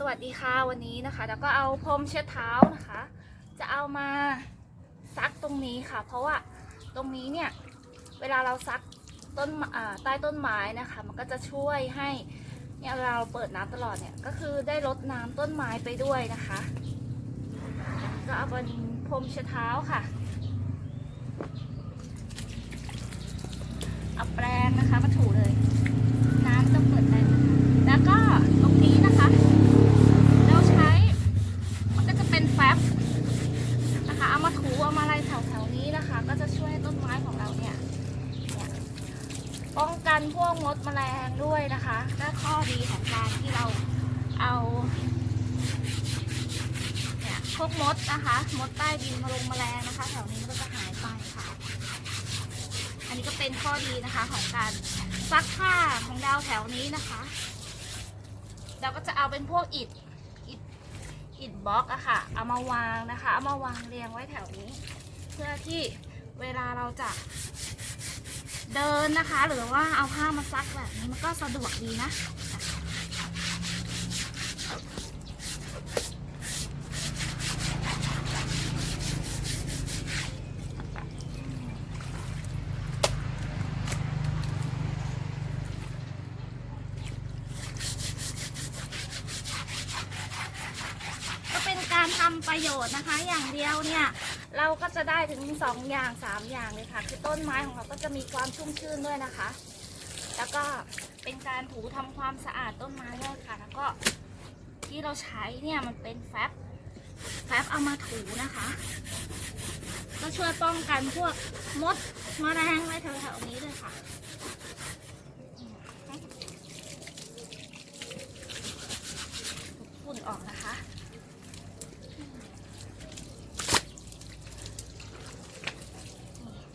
สวัสดีค่ะวันนี้นะคะ แล้วก็เอาพรมเช็ดเท้านะคะ จะเอามาซักตรงนี้ค่ะ เพราะว่าตรงนี้เนี่ยเวลาเราซักต้นใต้ต้นไม้นะคะ มันก็จะช่วยให้เนี่ยเวลาเราเปิดน้ำตลอดเนี่ยก็คือได้ลดน้ำต้นไม้ไปด้วยนะคะ ก็เอาเป็นพรมเช็ดเท้าค่ะเอาแปรงนะคะมาถูเลย น้ำจะเปิดแรงนะคะแล้วก็ตรงนี้นะคะ เราใช้ มันก็จะเป็นแฟบนะคะ เอามาถูเอามาอะไร แถวๆนี้นะคะ ก็จะช่วยต้นไม้ของเราเนี่ยป้องกันพวกมดแมลงด้วยนะคะและข้อดีของการที่เราเอาเนี่ยพวกมดนะคะ มดใต้ดินมาลงแมลงนะคะ แถวนี้มันก็จะหายไปค่ะ อันนี้ก็เป็นข้อดีนะคะของการซักผ้าของดาวแถวนี้นะคะ เราก็จะเอาเป็นพวกอิฐ อิฐบล็อกอะค่ะ เอามาวางนะคะ เอามาวางเรียงไว้แถวนี้ เพื่อที่เวลาเราจะเดินนะคะ หรือว่าเอาผ้ามาซักแบบนี้มันก็สะดวกดีนะ ก็ เป็นการทำประโยชน์นะคะ อย่างเดียวเนี่ยเราก็จะได้ถึงสองอย่างสามอย่างเลยค่ะ คือต้นไม้ของเราก็จะมีความชุ่มชื่นด้วยนะคะ แล้วก็เป็นการถูทำความสะอาดต้นไม้ด้วยค่ะ แล้วก็ที่เราใช้เนี่ยมันเป็นแฟบแฟบเอามาถูนะคะ ก็ช่วยป้องกันพวกมดมแมลงไว้แถวๆนี้ด้วยค่ะ ฝุ่นออกนะคะ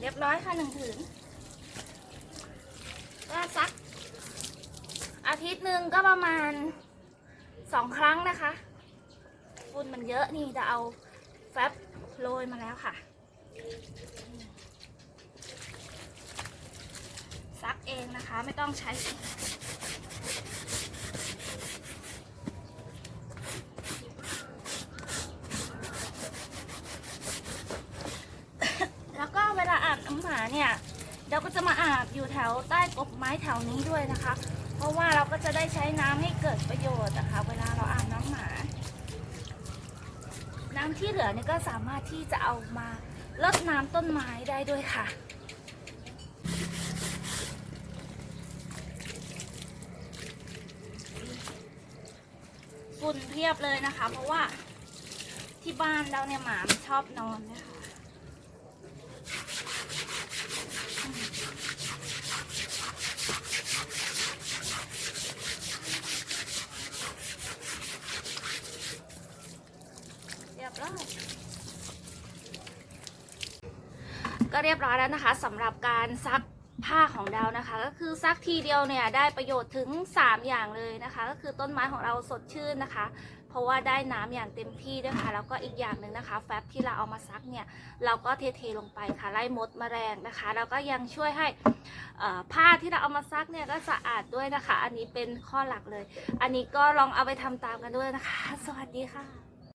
เร้อยค่ะหนึ่งผืนก็ซัก อาทิตย์หนึ่งก็ประมาณสองครั้งนะคะฝุ่นมันเยอะนี่จะเอาแฟบโรยมาแล้วค่ะซักเองนะคะ ไม่ต้องใช้ แล้วก็เวลาอาบน้ำหมา เนี่ยเราก็จะมาอาบอยู่แถวใต้กบไม้แถวนี้ด้วยนะคะ เพราะว่าเราก็จะได้ใช้น้ำให้เกิดประโยชน์นะคะ เวลาเราอาบน้ำหมา น้ำที่เหลือเนี่ยก็สามารถที่จะเอามาลดน้ำต้นไม้ได้ด้วยค่ะฝุ่นเพียบเลยนะคะ เพราะว่าที่บ้านเราเนี่ยหมามันชอบนอนนะคะ ก็เรียบร้อยแล้วนะคะสำหรับการซักผ้าของดาวนะคะ ก็คือซักทีเดียวเนี่ยได้ประโยชน์ถึง 3 อย่างเลยนะคะ ก็คือต้นไม้ของเราสดชื่นนะคะ เพราะว่าได้น้ำอย่างเต็มที่ด้วยค่ะ แล้วก็อีกอย่างหนึ่งนะคะ แฟบที่เราเอามาซักเนี่ยเราก็เทๆลงไปค่ะไล่มดมแมลงนะคะ แล้วก็ยังช่วยให้ผ้าที่เราเอามาซักเนี่ยก็สะอาดด้วยนะคะ อันนี้เป็นข้อหลักเลย อันนี้ก็ลองเอาไปทำตามกันด้วยนะคะ สวัสดีค่ะ